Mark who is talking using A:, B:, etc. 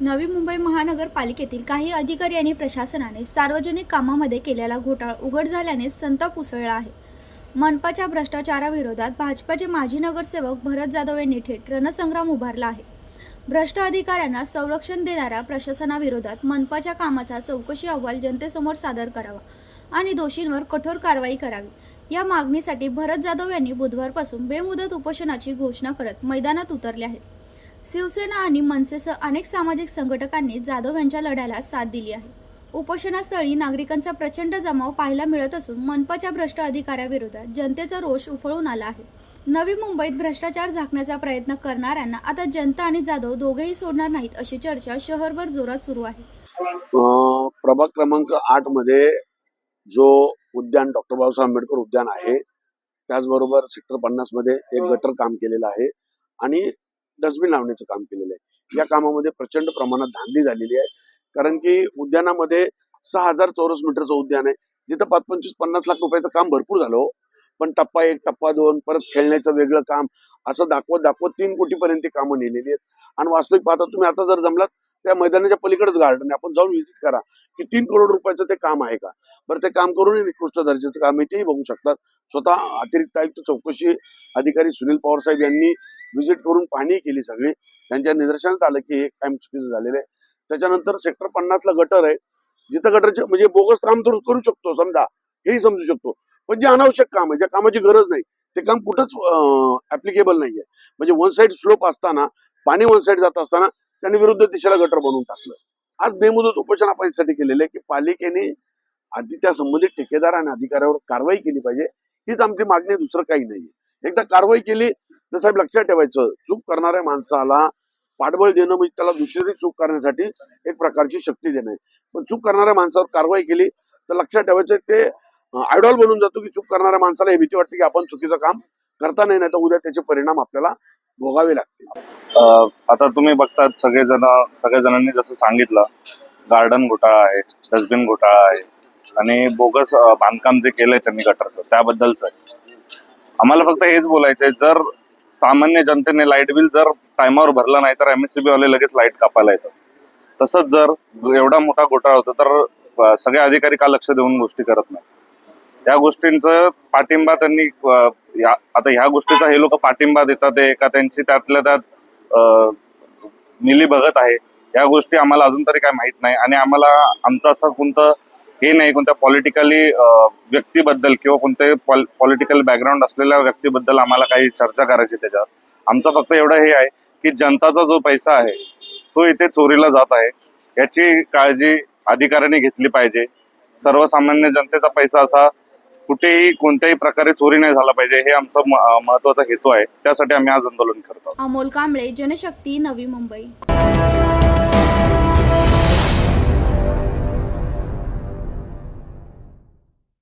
A: नवी मुंबई महानगरपालिकेतील काही अधिकारी आणि प्रशासनाने सार्वजनिक कामामध्ये केलेला घोटाळा उघड झाल्याने संताप उसळला आहे. मनपाच्या भ्रष्टाचाराविरोधात भाजपाचे माजी नगरसेवक भरत जाधव यांनी थेट रणसंग्राम उभारला आहे. भ्रष्ट अधिकाऱ्यांना संरक्षण देणाऱ्या प्रशासनाविरोधात मनपाच्या कामाचा चौकशी अहवाल जनतेसमोर सादर करावा आणि दोषींवर कठोर कारवाई करावी. या मागणीसाठी भरत जाधव यांनी बुधवारपासून बेमुदत उपोषणाची घोषणा करत मैदानात उतरले आहेत. शिवसेना आणि मनसेसह अनेक सामाजिक संघटकांनी जाधव यांच्या लढ्याला साथ दिली आहे. उपोषणास्थळी नागरिकांचा प्रचंड जमाव पाहायला मिळत असून मनपाच्या भ्रष्ट अधिकाऱ्याविरोधात जनतेचा रोष उफळून आला आहे. नवी मुंबईत भ्रष्टाचार झाकण्याचा प्रयत्न करणाऱ्यांना आता जनता आणि जाधव दोघेही सोडणार नाहीत अशी चर्चा शहरभर जोरात सुरू आहे.
B: प्रभाग क्रमांक आठमध्ये जो उद्यान डॉक्टर बाबासाहेब आंबेडकर उद्यान आहे त्याचबरोबर सेक्टर पन्नासमध्ये एक गटर काम केलेलं आहे. आणि डस्टबिन लावण्याचं काम केलेलं आहे. या कामामध्ये प्रचंड प्रमाणात धांदली झालेली आहे. कारण की उद्यानामध्ये सहा हजार चौरस मीटरचं उद्यान आहे. जिथं पाच पंचवीस पन्नास लाख रुपयाचं काम भरपूर झालं हो. पण टप्पा एक टप्पा दोन परत खेळण्याचं वेगळं काम असं दाखवत दाखवत तीन कोटीपर्यंत कामं नेलेली आहेत. आणि वास्तविक पाहता तुम्ही आता जर जमलात त्या मैदानाच्या पलीकडेच गार्डन आहे. आपण जाऊन व्हिजिट करा की तीन करोड रुपयाचं ते काम आहे का? बरं ते काम करून निकृष्ट दर्जाचं काम आहे. तेही बघू शकतात. स्वतः अतिरिक्त आयुक्त चौकशी अधिकारी सुनील पवार साहेब यांनी व्हिजिट करून पाहणी केली सगळी. त्यांच्या निदर्शनात आलं की हे काम चुकीचं झालेलं आहे. त्याच्यानंतर सेक्टर पन्नासला गटर आहे. जिथं गटरचे म्हणजे बोगस काम तर करू शकतो समजा. हेही समजू शकतो. पण जे अनावश्यक काम आहे ज्या कामाची गरज नाही ते काम कुठंच ऍप्लिकेबल नाहीये. म्हणजे वन साइड स्लोप असताना पाणी वन साइड जात असताना त्यांनी विरुद्ध दिशेला गटर बनवून टाकलं. आज बेमुदत उपोषण आपण यासाठी केलेलं आहे की पालिकेने आधी त्या संबंधित ठेकेदार आणि अधिकाऱ्यावर कारवाई केली पाहिजे. हीच आमची मागणी दुसरं काही नाही एकदा कारवाई केली तर साहेब लक्षात ठेवायचं चूक करणाऱ्या माणसाला पाठबळ देणं म्हणजे त्याला दुसरी चूक करण्यासाठी एक प्रकारची शक्ती देणं पण चूक करणाऱ्या माणसावर कारवाई केली तर लक्षात ठेवायचं ते आयडॉल बनून जातो की चूक करणाऱ्या माणसाला हे भीती वाटते की आपण चुकीचं काम करता नाही तर उद्या त्याचे परिणाम आपल्याला भोगावे लागतील.
C: आता तुम्ही बघतात सगळेजण सगळ्या जणांनी जसं सांगितलं गार्डन घोटाळा आहे डस्टबिन घोटाळा आहे आणि बोगस बांधकाम जे केलंय त्यांनी गटरचं त्याबद्दलच आहे. आम्हाला फक्त हेच बोलायचंय जर सामान्य जनतेने लाइट बिल जर टायमावर भरला नाही तर एमएससीबी वाले लगेच लाइट कापायला येतात. तसंच जर एवढा मोठा घोटाळा होता तर सगळे अधिकारी का लक्ष देऊन गोष्टी करत नाही या गोष्टींचं पाठिंबा त्यांनी या- आता ह्या गोष्टीचा हे लोक पाठिंबा देतात आहे का त्यांची त्यातल्या त्यात अ, मिली बघत आहे? या गोष्टी आम्हाला अजून तरी काय माहीत नाही आणि आम्हाला आमचं असं कोणतं हे नाही कोणत्या पॉलिटिकली व्यक्तीबद्दल किंवा कोणत्याही पॉलिटिकल बॅकग्राऊंड असलेल्या व्यक्तीबद्दल आम्हाला काही चर्चा करायची त्याच्यावर. आमचं फक्त एवढं हे आहे की जनताचा जो पैसा आहे तो इथे चोरीला जात आहे. याची काळजी अधिकाऱ्यांनी घेतली पाहिजे. सर्वसामान्य जनतेचा पैसा असा कुठेही कोणत्याही प्रकारे चोरी नाही झाला पाहिजे हे आमचा महत्त्वाचा हेतू आहे. त्यासाठी आम्ही आज आंदोलन करतो
A: अमोल कांबळे जनशक्ती नवी मुंबई.